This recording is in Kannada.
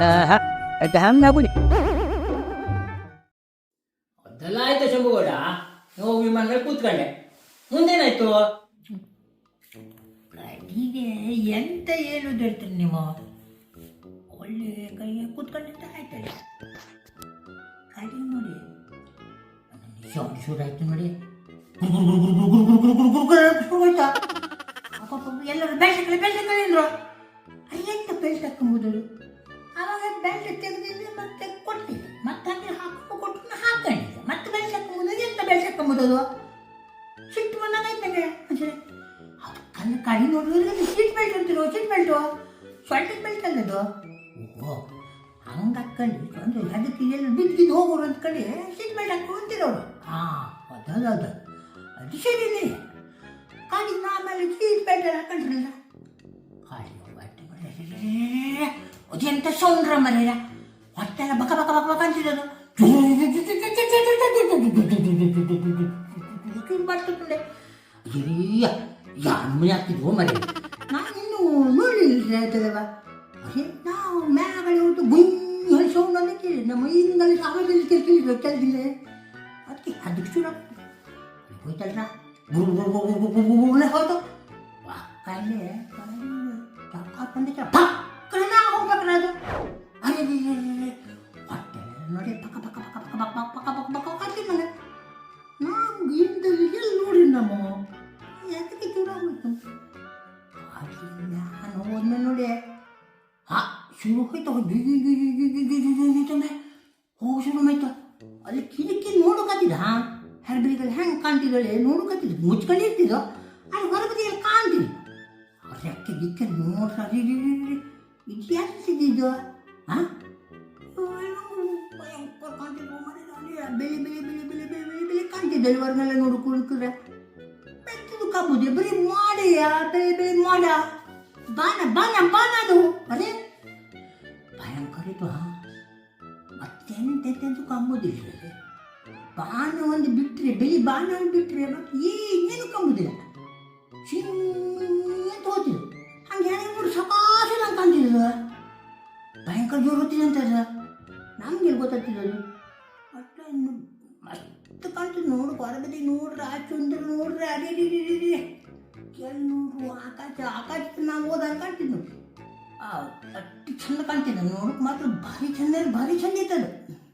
ಹಂಗಾಗುದಿ ಅದೆಲ್ಲ ಆಯ್ತು ಶಂಭುಗೌಡ ಹೋಗಿ ವಿಮಾನದಲ್ಲಿ ಕೂತ್ಕೊಂಡೆ ಮುಂದೇನಾಯ್ತು ಹೀಗೆ ಎಂತ ಏನು ಹೇಳ್ತೀರಿ ನೀವು ಒಳ್ಳೆ ಕೈಗೆ ಕೂತ್ಕೊಂಡಿದ್ದ ಆಯ್ತಲ್ಲ ಗಾಡಿ ನೋಡಿ ಶೌಂಡ್ ಶೂರ್ ಆಯ್ತು ನೋಡಿ ಹೋಯ್ತಾ ಎಲ್ಲರೂ ಬೆಲ್ಟ್ ಬೆಲ್ಟ್ ಅಂದ್ರು ಎಂತ ಬೆಲ್ಟ್ ಹಾಕೊಂಬುದು ಆವಾಗ ಬೆಲ್ಟ್ ತೆಗೆದಿದ್ದೆ ಮತ್ತೆ ಕೊಟ್ಟಿದ್ದೆ ಮತ್ತೆ ಹಾಗೆ ಹಾಕೊಂಡು ಕೊಟ್ಟು ಹಾಕೊಂಡಿದ್ದೆ ಮತ್ತೆ ಬೆಲ್ಟ್ ಹಾಕೊಂಬುದು ಎಂತ ಬೆಲ್ಟ್ ಹಾಕೊಂಬುದು ಸಿಟ್ಟು ಬಂದಂಗಾಯ್ತು ನನಗೆ ಅಂದರೆ ಅದು ಕಣ್ಣು ಕಡಿ ನೋಡಿದ್ರೆ ಸೀಟ್ ಬೆಲ್ಟ್ ಅಂತಿರೋ ಸೀಟ್ ಬೆಲ್ಟು ಸೊಳ್ಳೆ ಬೆಲ್ಟ್ ಅಲ್ಲದು ಓಹೋ. ಹಂಗೆ ಹಾಕೊಂಡು ಅಂದರೆ ಅದಕ್ಕೆ ಎಲ್ಲಿ ಬಿದ್ದು ಹೋಗೋರು ಅಂದ್ಕೊಂಡು ಸೀಟ್ ಬೆಲ್ಟ್ ಹಾಕೊಂಡು ಅಂತಿರೋರು ಹಾಂ ಅದೌದು ಅದು. ಅದು ಸರಿನೇ. ಗಾಡಿ ಆಮೇಲೆ ಸೀಟ್ ಬೆಲ್ಟ್ ಎಲ್ಲ ಅದೆಂತ ಸೌಂಡ್ರ ಮರ್ಯಾರ ಹೊಟ್ಟೆ ಎಲ್ಲ ಬಕ ಬಕ ಬಕ ಬಕ ಅಂತಿರೋದು ಬರ್ತದೆ ಅಯ್ಯ ಯಾರು ಹಾಕಿದ್ವು ಮರಿ ನಾನಿನ್ನು ನೋಡಲಿಲ್ಲ ಆಯ್ತದವ ಅದೇ ನಾವು ಮ್ಯಾಗಡೆ ಹೋಗ್ತು ಗುಂಗ್ ಹೇಳಿ ಸೌಂಡ್ ಅಂತ ಕೇಳಿ ನಮ್ಮ ಹಿಂದಲ್ಲಿ ಸಾಮಾನ್ಯದಲ್ಲಿ ಕೇಳ್ತಿಲ್ಲ ಕೇಳ್ತಿಲ್ಲ ಅದಕ್ಕೆ ಅದಕ್ಕೆ ಶುರು ಹೋಯ್ತಲ್ರ ಗುರು ಗುರು ಗುರು ಗುರು ಗುರು ಗುರು ಗುರು ಹೋಯ್ತು ಕಾಯಿಲೆ ಹಾಕೊಂಡಿದ್ದ ಪಕ್ಕನೆ ನಾವು ಯಾಕೆ ದೂರ ಹೋಯ್ತು ನಾನು ಹೋದ್ಮೇಲೆ ನೋಡಿ ಹಾ ಶುರು ಹೋಯ್ತು ಹೋಗಿ ಶುರು ಆಯ್ತು ಅಲ್ಲಿ ಕಿಟಕಿ ನೋಡೋಕತ್ತಿದ ಹೆರ್ಬಿಳಿಗಳು ಹೆಂಗೆ ಕಾಣ್ತಿದ್ದಾಳೆ ನೋಡೋಕತ್ತಿದ್ದು ಮುಚ್ಕೊಂಡಿರ್ತಿದ್ದೋ ಅಲ್ಲಿ ಹೊರಬದಿಯಲ್ಲಿ ಕಾಣ್ತಿದ್ದ ರೆಕ್ಕೆ ದಿಕ್ಕೆ ನೋಡ್ರ ಇದು ಯಾಕಿದ್ದು ಹಾಂ ಭಯಂಕರ ಕಾಣ್ತಿದ್ವು ಮನೆ ಬೆಳೆ ಬೆಳೆ ಬೆಳೆ ಬೆಳೆ ಬೆಳೆ ಬೆಳೆ ಬೆಳೆ ಕಾಣ್ತಿದ್ದಲ್ಲಿ ಹೊರಗೆಲ್ಲ ನೋಡು बुद्धि बरी मारे यार बरी मारा बाना बाना बाना तो अरे भयंकर ही तो हाँ अत्यंत अत्यंत तो काम बुद्धि है बाना वंद बिट्रे बरी बाना वंद बिट्रे मत ये ये तो काम बुद्धि है शिन तो होती हम यहाँ एक बुरे सकार से लंकान दिल रहा ज़ोर होती है ना तेरा नाम गिर ನೋಡು ಹೊರಗಡೆ ನೋಡ್ರಿ ಆಚು ಅಂದ್ರೆ ನೋಡ್ರಿ ಅದೇ ಕೆಲ್ ನೋಡ್ರು, ಆಕಾಶ ಆಕಾಶ ನಾವು ಹೋದಂಗೆ ಕಾಣ್ತಿದ್ದು ಅಷ್ಟು ಚಂದ ಕಾಣ್ತಿದ್ದ ನೋಡಕ್ ಮಾತ್ರ ಭಾರಿ ಚಂದ ಭಾರಿ ಚಂದ ಐತದ